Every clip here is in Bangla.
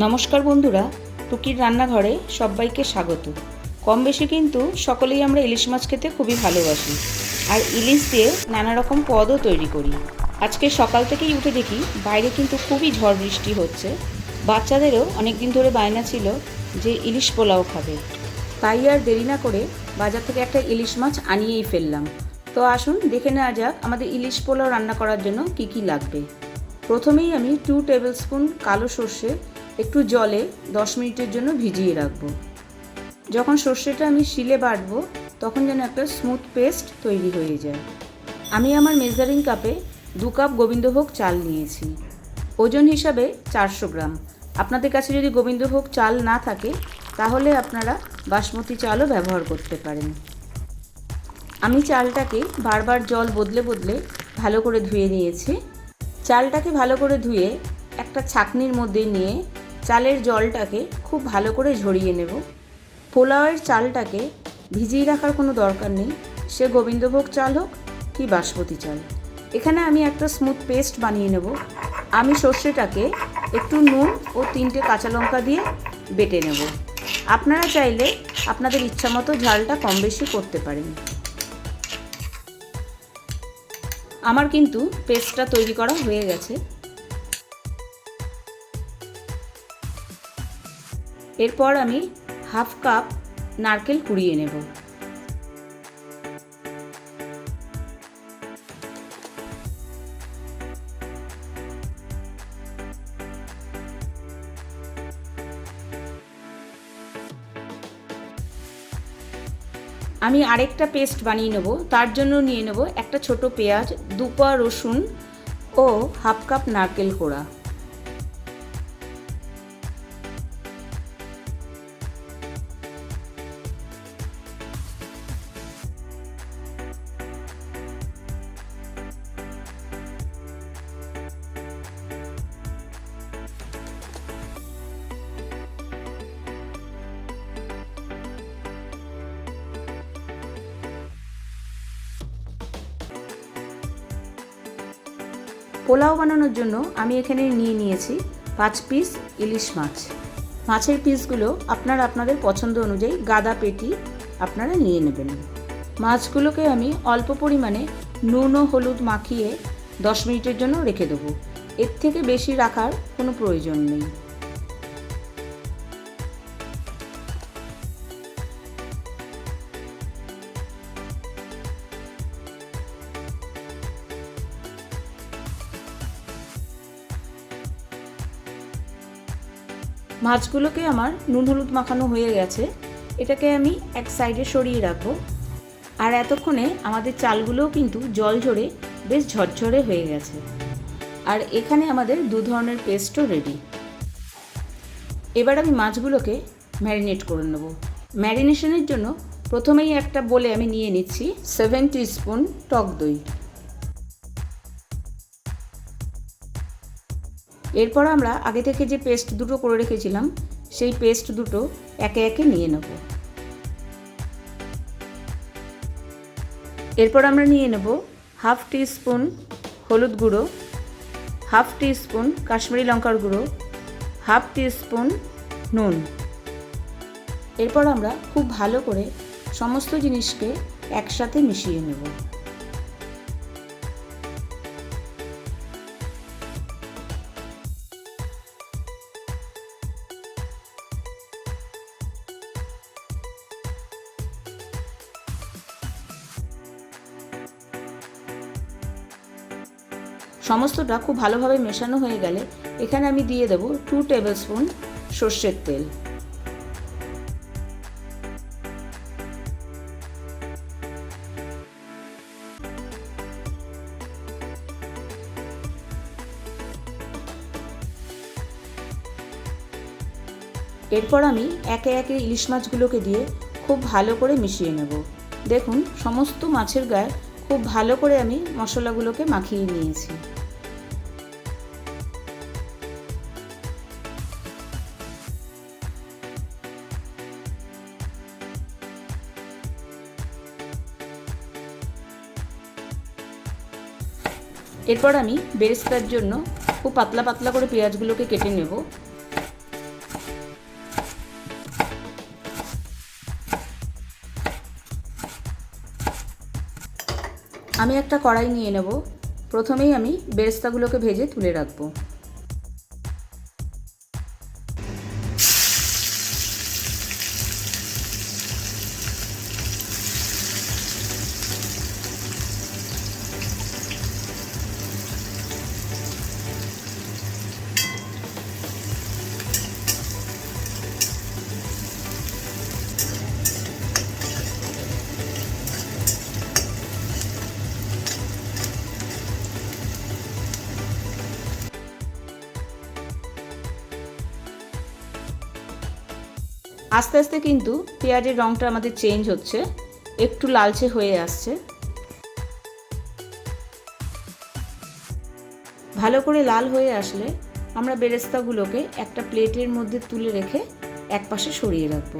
নমস্কার বন্ধুরা, টুকির রান্নাঘরে সবাইকে স্বাগত। কম বেশি কিন্তু সকলেই আমরা ইলিশ মাছ খেতে খুবই ভালোবাসি। আর ইলিশ দিয়ে নানা রকম পদও তৈরি করি। আজকে সকাল থেকেই উঠে দেখি বাইরে কিন্তু খুবই ঝড় বৃষ্টি হচ্ছে। বাচ্চাদেরও অনেক দিন ধরে বায়না ছিল যে ইলিশ পোলাও খাবে। তাই আর দেরি না করে বাজার থেকে একটা ইলিশ মাছ আনিয়েই ফেললাম। তো আসুন দেখে নেওয়া যাক আমাদের ইলিশ পোলাও রান্না করার জন্য কি কি লাগবে। প্রথমেই আমি টু টেবিল স্পুন কালো সর্ষে একটু জলে দশ মিনিটের জন্য ভিজিয়ে রাখব। যখন সর্ষেটা আমি শিলে বাটবো, তখন যেন একটা স্মুথ পেস্ট তৈরি হয়ে যায়। আমি আমার মেজারিং কাপে দু কাপ গোবিন্দভোগ চাল নিয়েছি। ওজন হিসাবে চারশো গ্রাম। আপনাদের কাছে যদি গোবিন্দভোগ চাল না থাকে, তাহলে আপনারা বাসমতি চালও ব্যবহার করতে পারেন। আমি চালটাকে বারবার জল বদলে বদলে ভালো করে ধুয়ে নিয়েছি। চালটাকে ভালো করে ধুয়ে একটা ছাকনির মধ্যে নিয়ে চালের জলটাকে খুব ভালো করে ঝরিয়ে নেব। পোলাওয়ের চালটাকে ভিজিয়ে রাখার কোনো দরকার নেই। সে গোবিন্দভোগ চাল হোক কি বাসমতি চাল। এখানে আমি একটা স্মুথ পেস্ট বানিয়ে নেব। আমি সর্ষেটাকে একটু নুন ও তিনটে কাঁচা লঙ্কা দিয়ে বেটে নেব। আপনারা চাইলে আপনাদের ইচ্ছা মতো ঝালটা কম বেশি করতে পারেন। আমার কিন্তু পেস্টটা তৈরি করা হয়ে গেছে। এরপর আমি হাফ কাপ নারকেল কুড়িয়ে নেব। আমি আরেকটা পেস্ট বানিয়ে নেব। তার জন্য নিয়ে নেব একটা ছোট পেঁয়াজ, দুপা রসুন ও হাফ কাপ নারকেল কোড়া। পোলাও বানানোর জন্য আমি এখানে নিয়ে নিয়েছি পাঁচ পিস ইলিশ মাছ। মাছের পিসগুলো আপনারা আপনাদের পছন্দ অনুযায়ী গাদা পেটি আপনারা নিয়ে নেবেন। মাছগুলোকে আমি অল্প পরিমাণে নুন ও হলুদ মাখিয়ে দশ মিনিটের জন্য রেখে দেবো। এর থেকে বেশি রাখার কোনো প্রয়োজন নেই। মাছগুলোকে আমার নুন হলুদ মাখানো হয়ে গেছে। এটাকে আমি এক সাইডে সরিয়ে রাখব। আর এতক্ষণে আমাদের চালগুলোও কিন্তু জল ঝরে বেশ ঝরঝরে হয়ে গেছে। আর এখানে আমাদের দু ধরনের পেস্টও রেডি এবার আমি মাছগুলোকে ম্যারিনেট করে নেব। ম্যারিনেশনের জন্য প্রথমেই একটা বলে আমি নিয়ে নিচ্ছি সেভেন স্পুন টক দই। এরপর আমরা আগে থেকে যে পেস্ট দুটো করে রেখেছিলাম, সেই পেস্ট দুটো একে একে নিয়ে নেব। এরপর আমরা নিয়ে নেব হাফ টি স্পুন হলুদ গুঁড়ো, হাফ টি স্পুন কাশ্মীরি লঙ্কার গুঁড়ো, হাফ টি স্পুন নুন। এরপর আমরা খুব ভালো করে সমস্ত জিনিসকে একসাথে মিশিয়ে নেব। সমস্তটা খুব ভালোভাবে মেশানো হয়ে গেলে এখানে আমি দিয়ে দেবো টু টেবিল স্পুন সর্ষের তেল। এরপর আমি একে একে ইলিশ মাছগুলোকে দিয়ে খুব ভালো করে মিশিয়ে নেব। দেখুন, সমস্ত মাছের গায়ে খুব ভালো করে আমি মশলাগুলোকে মাখিয়ে নিয়েছি। এরপর আমি বেরেস্তার জন্য খুব পাতলা পাতলা করে পেঁয়াজগুলোকে কেটে নেব। আমি একটা কড়াই নিয়ে নেব। প্রথমেই আমি বেরেস্তাগুলোকে ভেজে তুলে রাখব। আস্তে আস্তে কিন্তু পেঁয়াজের রঙটা আমাদের চেঞ্জ হচ্ছে, একটু লালচে হয়ে আসছে। ভালো করে লাল হয়ে আসলে আমরা বেরেস্তাগুলোকে একটা প্লেটের মধ্যে তুলে রেখে এক পাশে সরিয়ে রাখব।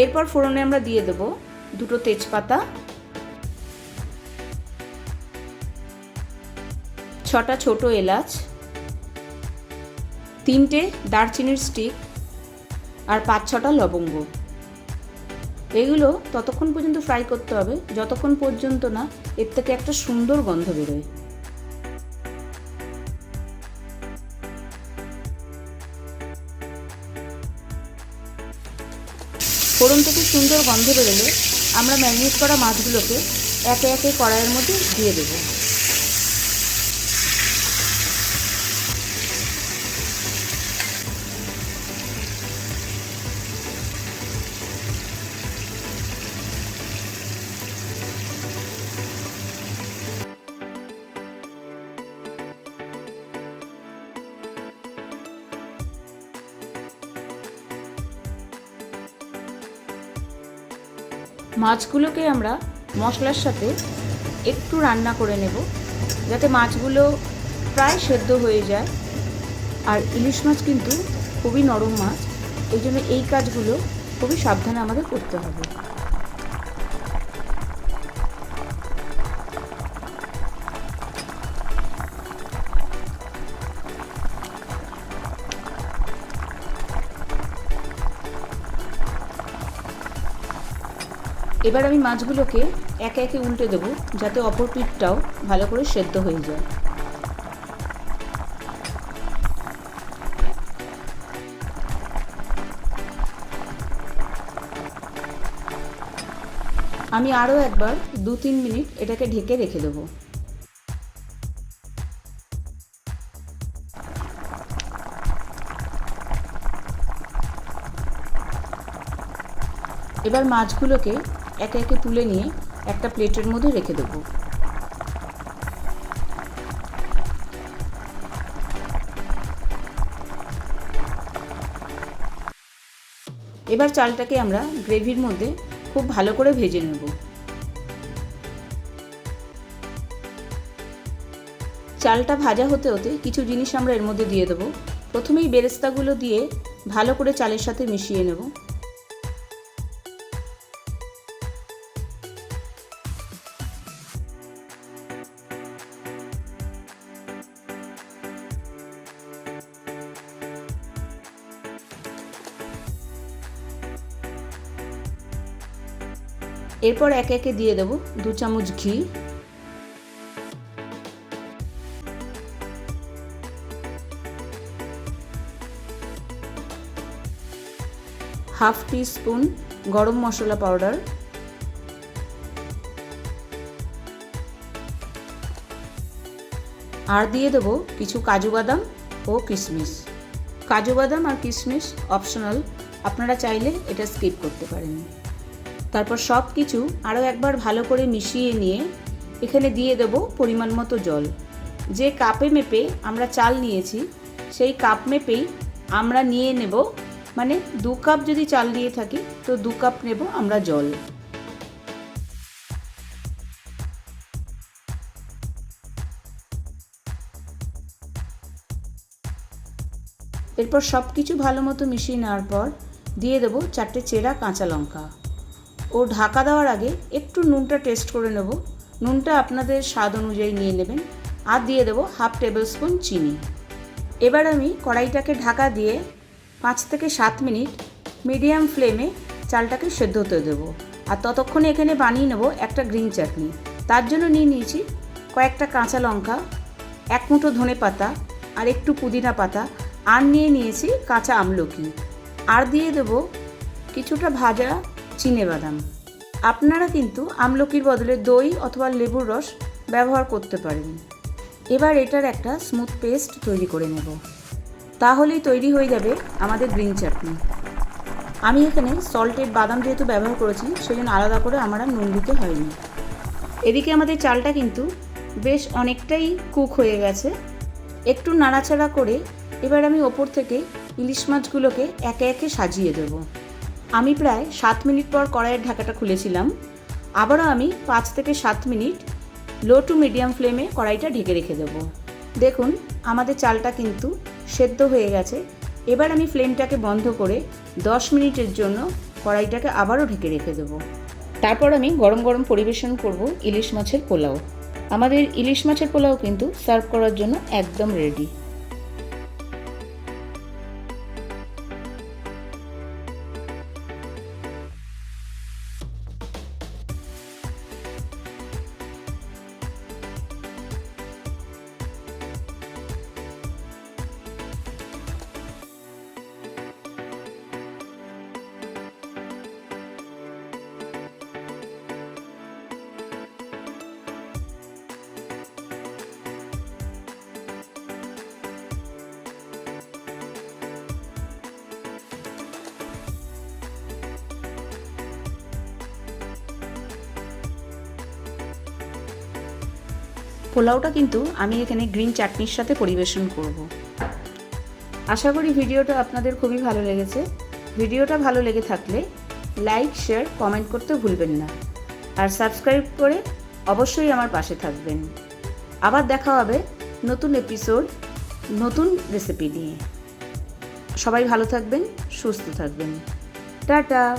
এরপর ফোড়নে আমরা দিয়ে দেবো দুটো তেজপাতা ছটা ছোট এলাচ, তিনটে দারচিনির স্টিক আর পাঁচ ছটা লবঙ্গ। এগুলো ততক্ষণ পর্যন্ত ফ্রাই করতে হবে, যতক্ষণ পর্যন্ত না এর থেকে একটা সুন্দর গন্ধ বেরোয়। ফোড়ন থেকে সুন্দর গন্ধ বেরোলে আমরা ম্যারিনেট করা মাছগুলোকে একে একে কড়াইয়ের মধ্যে দিয়ে দেবো। মাছগুলোকে আমরা মশলার সাথে একটু রান্না করে নেব, যাতে মাছগুলো প্রায় সেদ্ধ হয়ে যায়। আর ইলিশ মাছ কিন্তু খুবই নরম মাছ, এই জন্য এই কাজগুলো খুবই সাবধানে আমাদের করতে হবে। এবার আমি মাছগুলোকে একে একে উল্টে দেবো যাতে অপর পিঠটাও ভালো করে সেদ্ধ হয়ে যায়। আমি আরও একবার দু তিন মিনিট এটাকে ঢেকে রেখে দেবো। এবার মাছগুলোকে একে একে তুলে নিয়ে একটা প্লেটের মধ্যে রেখে দেবো। এবার চালটাকে আমরা গ্রেভির মধ্যে খুব ভালো করে ভেজে নেব। চালটা ভাজা হতে হতে কিছু জিনিস আমরা এর মধ্যে দিয়ে দেবো। প্রথমেই বেরেস্তাগুলো দিয়ে ভালো করে চালের সাথে মিশিয়ে নেব। এরপর একে একে দিয়ে দেবো দু চামচ ঘি। হাফ টি স্পুন গরম মশলা পাউডার। আর দিয়ে দেবো কিছু কাজু বাদাম ও কিশমিশ। কাজু বাদাম আর কিশমিশ অপশনাল। আপনারা চাইলে এটা স্কিপ করতে পারেন। তারপর সব কিছু আরও একবার ভালো করে মিশিয়ে নিয়ে এখানে দিয়ে দেব পরিমাণ মতো জল। যে কাপে মেপে আমরা চাল নিয়েছি, সেই কাপ মেপেই আমরা নিয়ে নেব মানে দু কাপ যদি চাল নিয়ে থাকি, তো দু কাপ নেব আমরা জল। এরপর সব কিছু ভালো মতো মিশিয়ে নেওয়ার পর দিয়ে দেবো চারটে চেরা কাঁচা লঙ্কা। ও ঢাকা দেওয়ার আগে একটু নুনটা টেস্ট করে নেব। নুনটা আপনাদের স্বাদ অনুযায়ী নিয়ে নেবেন। আর দিয়ে দেবো হাফ টেবিল স্পুন চিনি। এবার আমি কড়াইটাকে ঢাকা দিয়ে পাঁচ থেকে সাত মিনিট মিডিয়াম ফ্লেমে চালটাকে সেদ্ধ হতে দেবো। আর ততক্ষণে এখানে বানিয়ে নেব একটা গ্রিন চাটনি। তার জন্য নিয়ে নিয়েছি কয়েকটা কাঁচা লঙ্কা, এক মুঠো ধনে পাতা আর একটু পুদিনা পাতা। আর নিয়ে নিয়েছি কাঁচা আমলকি। আর দিয়ে দেবো কিছুটা ভাজা বাদাম আপনারা কিন্তু আমলকির বদলে দই অথবা লেবুর রস ব্যবহার করতে পারেন। এবার এটার একটা স্মুথ পেস্ট তৈরি করে নেব। তাহলেই তৈরি হয়ে যাবে আমাদের গ্রিন চাটনি আমি এখানে সল্টেড বাদাম যেহেতু ব্যবহার করেছি সেই জন্য আলাদা করে আমার আর নুন দিতে হয়নি। এদিকে আমাদের চালটা কিন্তু বেশ অনেকটাই কুক হয়ে গেছে। একটু নাড়াচাড়া করে এবার আমি ওপর থেকে ইলিশ মাছগুলোকে একে একে সাজিয়ে দেবো। আমি প্রায় সাত মিনিট পর কড়াইয়ের ঢাকাটা খুলেছিলাম। আবারও আমি পাঁচ থেকে সাত মিনিট লো টু মিডিয়াম ফ্লেমে কড়াইটা ঢেকে রেখে দেবো। দেখুন, আমাদের চালটা কিন্তু সেদ্ধ হয়ে গেছে। এবার আমি ফ্লেমটাকে বন্ধ করে দশ মিনিটের জন্য কড়াইটাকে আবারও ঢেকে রেখে দেবো। তারপর আমি গরম গরম পরিবেশন করব ইলিশ মাছের পোলাও। আমাদের ইলিশ মাছের পোলাও কিন্তু সার্ভ করার জন্য একদম রেডি। পোলাওটা কিন্তু আমি এখানে গ্রিন চাটনির সাথে পরিবেশন করব। আশা করি ভিডিওটা আপনাদের খুবই ভালো লেগেছে। ভিডিওটা ভালো লেগে থাকলে লাইক, শেয়ার, কমেন্ট করতে ভুলবেন না। আর সাবস্ক্রাইব করে অবশ্যই আমার পাশে থাকবেন। আবার দেখা হবে নতুন এপিসোড, নতুন রেসিপি নিয়ে। সবাই ভালো থাকবেন, সুস্থ থাকবেন। টাটা!